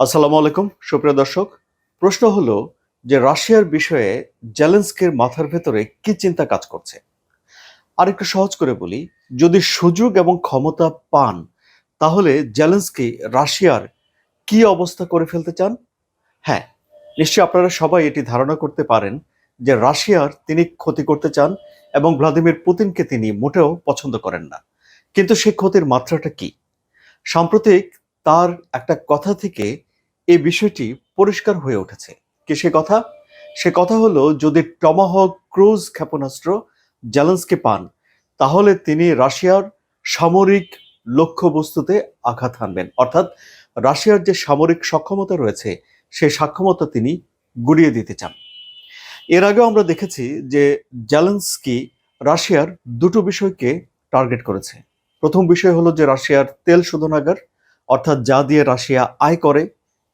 আসসালামু আলাইকুম, সুপ্রিয় দর্শক। প্রশ্ন হলো যে রাশিয়ার বিষয়ে জেলেন্সকের মাথার ভেতরে কি চিন্তা কাজ করছে? আর একটু সহজ করে বলি, যদি সুযোগ এবং ক্ষমতা পান, তাহলে জেলেন্সকি রাশিয়ার কি অবস্থা করে ফেলতে চান? হ্যাঁ নিশ্চয়ই আপনারা সবাই এটি ধারণা করতে পারেন যে রাশিয়ার তিনি ক্ষতি করতে চান এবং ভ্লাদিমির পুতিনকে তিনি মোটেও পছন্দ করেন না। কিন্তু সেই ক্ষতির মাত্রাটা কি? সাম্প্রতিক তার একটা কথা থেকে এই বিষয়টি পরিষ্কার হয়ে উঠেছে। কি সে কথা? সে কথা হলো, যদি টমাহক ক্রুজ ক্ষেপণাস্ত্র জেলেন্সকে পান, তাহলে তিনি রাশিয়ার সামরিক লক্ষ্যবস্তুতে আঘাত হানবেন। অর্থাৎ রাশিয়ার যে সামরিক সক্ষমতা রয়েছে সেই সক্ষমতা তিনি গুড়িয়ে দিতে চান। এর আগেও আমরা দেখেছি যে জেলেন্সকি রাশিয়ার দুটো বিষয়কে টার্গেট করেছে। প্রথম বিষয় হলো যে রাশিয়ার তেল শোধনাগার, অর্থাৎ যা দিয়ে রাশিয়া আয় করে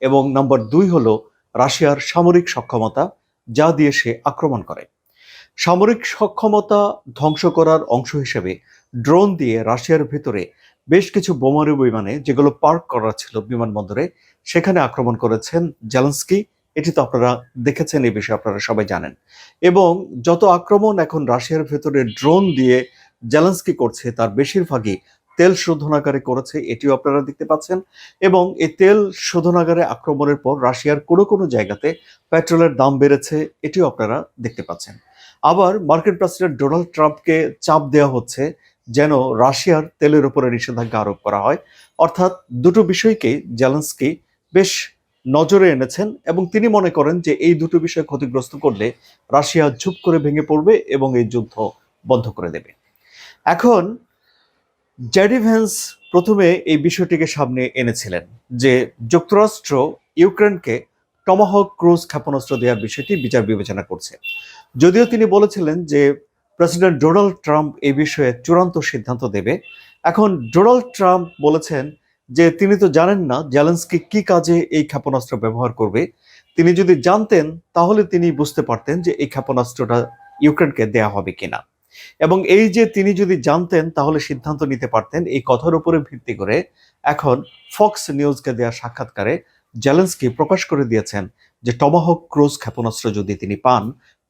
এবং নম্বর দুই হল রাশিয়ার সামরিক সক্ষমতা, যা দিয়ে সে আক্রমণ করে। সামরিক সক্ষমতা ধ্বংস করার অংশ হিসেবে ড্রোন দিয়ে রাশিয়ার ভেতরে বেশ কিছু বোমারু বিমানে যেগুলো পার্ক করা ছিল বিমানবন্দরে, সেখানে আক্রমণ করেছেন জেলেন্সকি। এটি তো আপনারা দেখেছেন, এই বিষয়ে আপনারা সবাই জানেন। এবং যত আক্রমণ এখন রাশিয়ার ভেতরে ড্রোন দিয়ে জেলেন্সকি করছে, তার বেশিরভাগই তেল শোধনাগারে করেছে, এটিও আপনারা দেখতে পাচ্ছেন। এবং এই তেল শোধনাগারে আক্রমণের পর রাশিয়ার কোনো কোনো জায়গাতে পেট্রোলের দাম বেড়েছে, এটিও আপনারা দেখতে পাচ্ছেন। আবার মার্কিন প্রেসিডেন্ট ডোনাল্ড ট্রাম্পকে চাপ দেওয়া হচ্ছে যেন রাশিয়ার তেলের উপরে নিষেধাজ্ঞা আরোপ করা হয়। অর্থাৎ দুটো বিষয়কেই জেলেন্সকি বেশ নজরে এনেছেন এবং তিনি মনে করেন যে এই দুটো বিষয় ক্ষতিগ্রস্ত করলে রাশিয়া ঝুপ করে ভেঙে পড়বে এবং এই যুদ্ধ বন্ধ করে দেবে। এখন জ্যাডি প্রথমে এই বিষয়টিকে সামনে এনেছিলেন যে যুক্তরাষ্ট্র ইউক্রেনকে টমাহক ক্রুজ ক্ষেপণাস্ত্র দেওয়ার বিষয়টি বিচার বিবেচনা করছে। যদিও তিনি বলেছিলেন যে প্রেসিডেন্ট ডোনাল্ড ট্রাম্প এই বিষয়ে চূড়ান্ত সিদ্ধান্ত দেবে। এখন ডোনাল্ড ট্রাম্প বলেছেন যে তিনি তো জানেন না জেলেন্সকি কি কাজে এই ক্ষেপণাস্ত্র ব্যবহার করবে। তিনি যদি জানতেন, তাহলে তিনি বুঝতে পারতেন যে এই ক্ষেপণাস্ত্রটা ইউক্রেনকে দেয়া হবে কিনা। এবং এই যে তিনি যদি জানতেন, তাহলে সিদ্ধান্ত নিতে পারতেন। এই কথার উপরে ভিত্তি করে এখন ফক্স নিউজকে দেওয়া সাক্ষাৎকারে জেলেন্সকি প্রকাশ করে দিয়েছেন যে টমাহক ক্রুজ ক্ষেপণাস্ত্র যদি তিনি পান,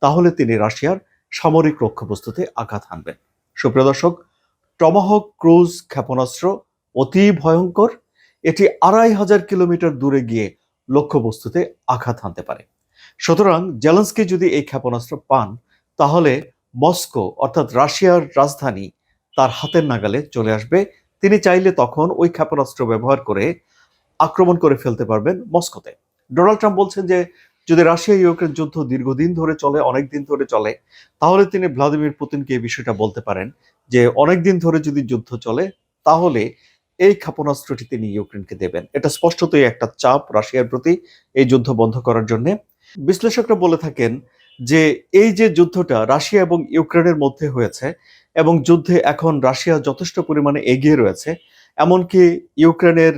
তাহলে তিনি রাশিয়ার সামরিক লক্ষ্যবস্তুতে আঘাত হানবেন। সুপ্রিয় দর্শক, টমাহক ক্রুজ ক্ষেপণাস্ত্র অতি ভয়ঙ্কর। এটি আড়াই হাজার কিলোমিটার দূরে গিয়ে লক্ষ্যবস্তুতে আঘাত হানতে পারে। সুতরাং জেলেন্সকি যদি এই ক্ষেপণাস্ত্র পান, তাহলে মস্কো, অর্থাৎ রাশিয়ার রাজধানী, তার হাতের নাগালে চলে আসবে। তিনি চাইলে তখন ওই ক্ষেপণাস্ত্র ব্যবহার করে আক্রমণ করে ফেলতে পারবেন মস্কোতে। ডোনাল্ড ট্রাম্প বলছেন যে, যদি রাশিয়া ইউক্রেন যুদ্ধ দীর্ঘদিন ধরে চলে, অনেক দিন ধরে চলে, তাহলে তিনি ভ্লাদিমির পুতিনকে এই বিষয়টা বলতে পারেন যে, অনেক দিন ধরে যদি যুদ্ধ চলে, তাহলে এই ক্ষেপণাস্ত্রটি তিনি ইউক্রেনকে দেবেন। এটা স্পষ্টতই একটা চাপ রাশিয়ার প্রতি এই যুদ্ধ বন্ধ করার জন্য। বিশ্লেষকরা বলে থাকেন যে এই যে যুদ্ধটা রাশিয়া এবং ইউক্রেনের মধ্যে হয়েছে এবং যুদ্ধে এখন রাশিয়া যথেষ্ট পরিমাণে এগিয়ে রয়েছে, এমনকি ইউক্রেনের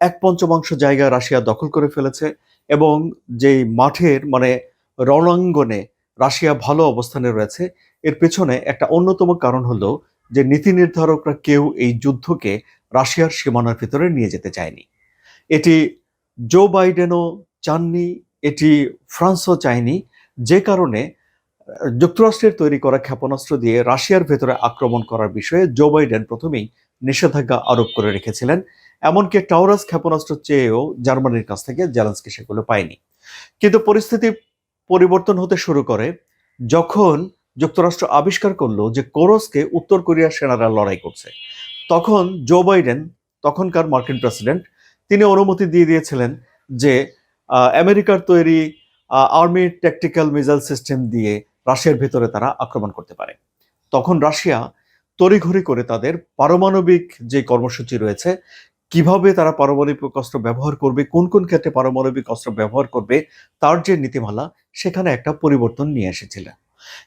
এক পঞ্চমাংশ জায়গা রাশিয়া দখল করে ফেলেছে এবং যেই মাঠের মানে রণাঙ্গনে রাশিয়া ভালো অবস্থানে রয়েছে, এর পেছনে একটা অন্যতম কারণ হলো যে নীতি নির্ধারকরা কেউ এই যুদ্ধকে রাশিয়ার সীমানার ভিতরে নিয়ে যেতে চায়নি। এটি জো বাইডেনও চাননি, এটি ফ্রান্সও চায়নি যে কারণে যুক্তরাষ্ট্রের তৈরি করা ক্ষেপণাস্ত্র দিয়ে রাশিয়ার ভেতরে আক্রমণ করার বিষয়ে জো বাইডেন প্রথমেই নিষেধাজ্ঞা আরোপ করে রেখেছিলেন। এমনকি টাওরাস ক্ষেপণাস্ত্র চেয়েও জার্মানির কাছ থেকে জেলেন্সকি সেগুলো পায়নি। কিন্তু পরিস্থিতি পরিবর্তন হতে শুরু করে যখন যুক্তরাষ্ট্র আবিষ্কার করল যে কোরসকে উত্তর কোরিয়ার সেনারা লড়াই করছে। তখন জো বাইডেন, তখনকার মার্কিন প্রেসিডেন্ট, তিনি অনুমতি দিয়ে দিয়েছিলেন যে আমেরিকার তৈরি আর্মি ট্যাকটিক্যাল মিসাইল সিস্টেম দিয়ে রাশিয়ার ভেতরে তারা আক্রমণ করতে পারে। তখন রাশিয়া তড়িঘড়ি করে তাদের পারমাণবিক যে কর্মসূচি রয়েছে, কীভাবে তারা পারমাণবিক অস্ত্র ব্যবহার করবে, কোন কোন ক্ষেত্রে পারমাণবিক অস্ত্র ব্যবহার করবে, তার যে নীতিমালা, সেখানে একটা পরিবর্তন নিয়ে এসেছিলেন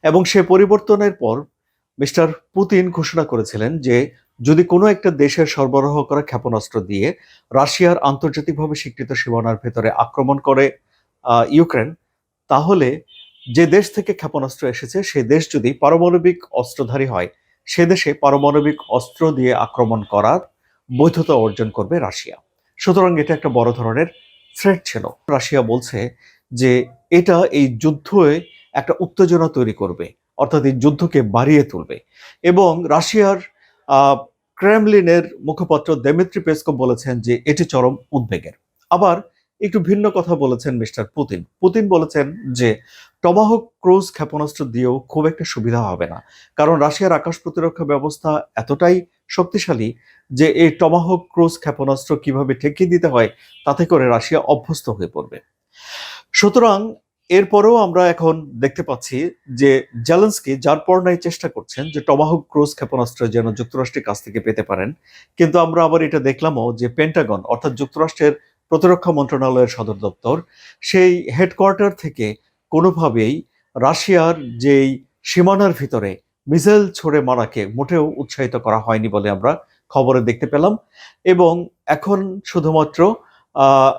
এবং সে পরিবর্তনের পর মিস্টার পুতিন ঘোষণা করেছিলেন যে, যদি কোনো একটা দেশের সরবরাহ করা ক্ষেপণাস্ত্র দিয়ে রাশিয়ার আন্তর্জাতিকভাবে স্বীকৃত সীমানার ভেতরে আক্রমণ করে ইউক্রেন, তাহলে যে দেশ থেকে ক্ষেপণাস্ত্র এসেছে, সে দেশ যদি পারমাণবিক অস্ত্রধারী হয়, সে দেশে পারমাণবিক অস্ত্র দিয়ে আক্রমণ করার বৈধতা অর্জন করবে রাশিয়া। সুতরাং এটা একটা বড় ধরনের থ্রেট ছিল। রাশিয়া বলছে যে এটা এই যুদ্ধে একটা উত্তেজনা তৈরি করবে, অর্থাৎ এই যুদ্ধকে বাড়িয়ে তুলবে। এবং রাশিয়ার ক্রেমলিনের মুখপাত্র দেমিত্রি পেসকো বলেছেন যে এটি চরম উদ্বেগের। আবার একটু ভিন্ন কথা বলেছেন মিস্টার পুতিন। পুতিন বলেছেন যে টমাহক ক্রুজ ক্ষেপণাস্ত্র দিয়েও খুব একটা সুবিধা হবে না। কারণ রাশিয়ার আকাশ প্রতিরক্ষা ব্যবস্থা এতটাই শক্তিশালী যে, এই টমাহক ক্রুজ ক্ষেপণাস্ত্র কীভাবে ঠেকিয়ে দিতে হয়, তাতে করে রাশিয়া অভ্যস্ত হয়ে পড়বে। সুতরাং এরপরেও আমরা এখন দেখতে পাচ্ছি যে, জেলেন্সকি যার পর্ণায় চেষ্টা করছেন যে টমাহক ক্রুজ ক্ষেপণাস্ত্র যেন যুক্তরাষ্ট্রের কাছ থেকে পেতে পারেন। কিন্তু আমরা আবার এটা দেখলামও যে পেন্টাগন অর্থাৎ যুক্তরাষ্ট্রের প্রতিরক্ষা মন্ত্রণালয়ের সদর দপ্তর সেই হেডকোয়ার্টার থেকে কোনোভাবেই রাশিয়ার যেই সীমানার ভিতরে মিসাইল ছড়ে মারাকে মোটেও উৎসাহিত করা হয়নি বলে আমরা খবরে দেখতে পেলাম এবং এখন শুধুমাত্র আহ,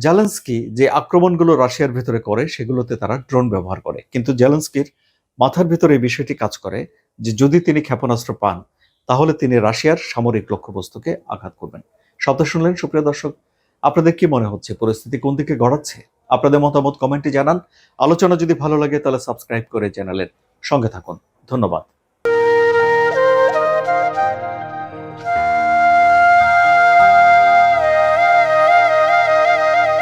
জেলেন্সকি যে আক্রমণগুলো রাশিয়ার ভিতরে করে সেগুলোতে তারা ড্রোন ব্যবহার করে। কিন্তু জেলেন্সকির মাথার ভিতরে এই বিষয়টি কাজ করে যে যদি তিনি ক্ষেপণাস্ত্র পান তাহলে তিনি রাশিয়ার সামরিক লক্ষ্যবস্তুকে আঘাত করবেন। শব্দ শুনলেন সুপ্রিয় দর্শক আপনাদের কি মনে হচ্ছে? পরিস্থিতি কোন দিকে গড়াচ্ছে? আপনাদের মতামত কমেন্টে জানান। আলোচনা যদি ভালো লাগে তাহলে সাবস্ক্রাইব করে চ্যানেলের সঙ্গে থাকুন। ধন্যবাদ।